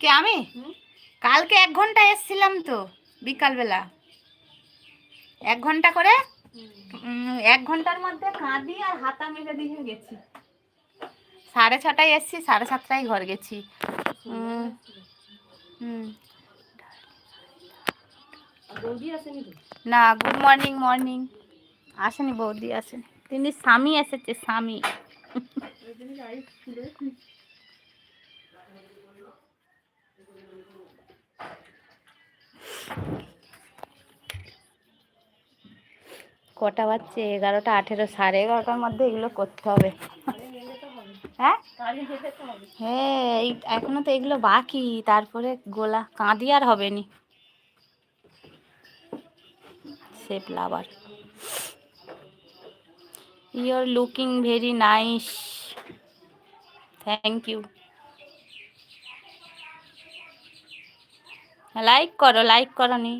কে আমি? কালকে এক ঘণ্টা এসছিলাম তো বিকালবেলা। এক ঘণ্টা করে? এক ঘণ্টার মধ্যে কাঁদি আর হাতা মেরে দিয়ে গেছি। সাড়ে ছটায় এসছি সাড়ে সাতটায় ঘর গেছি। হুম। না গুড মর্নিং মর্নিং। আসেনি বৌদি আসেনি। তিনি স্বামী এসেছে স্বামী। কটা বাজছে? এগারোটা, আঠেরো, সাড়ে এগারোটার মধ্যে এগুলো করতে হবে। হ্যাঁ? হ্যাঁ এই, এখনও তো এগুলো বাকি। তারপরে গোলা, কাঁদি আর হবে নি। Your looking very nice thank you like করো লাইক করো নি।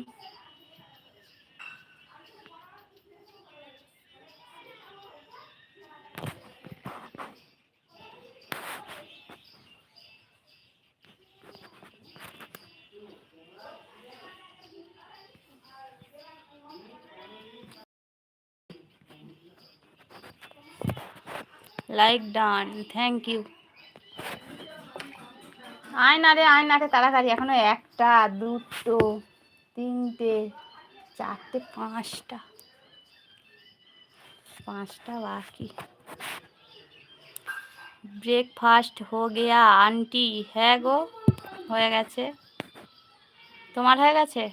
লাইক ডান থ্যাংক ইউ আয় না রে আয় না রে তাড়াতাড়ি। এখনও একটা দুটো তিনটে চারটে পাঁচটা। পাঁচটা বাকি। ব্রেকফাস্ট হো গেয়া আন্টি। হ্যাঁ গো হয়ে গেছে। তোমার হয়ে গেছে?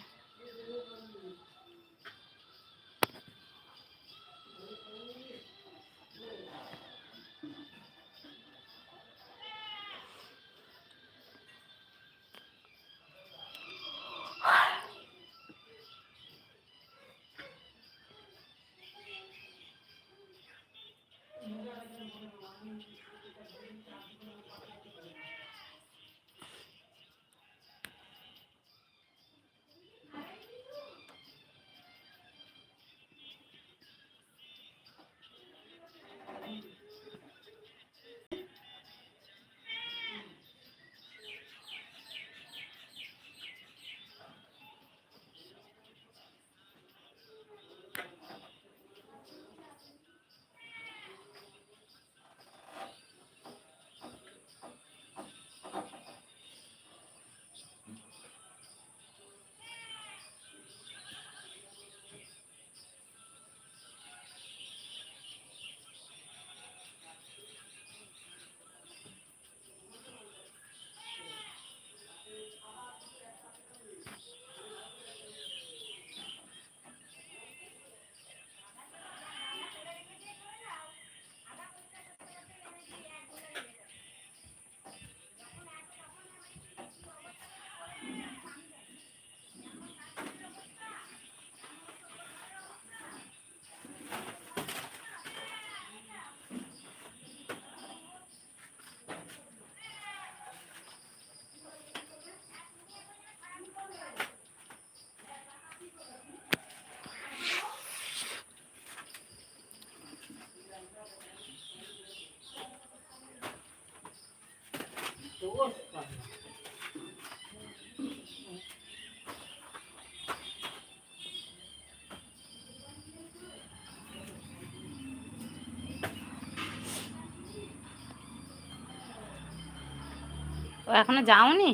ও এখনও যাওনি?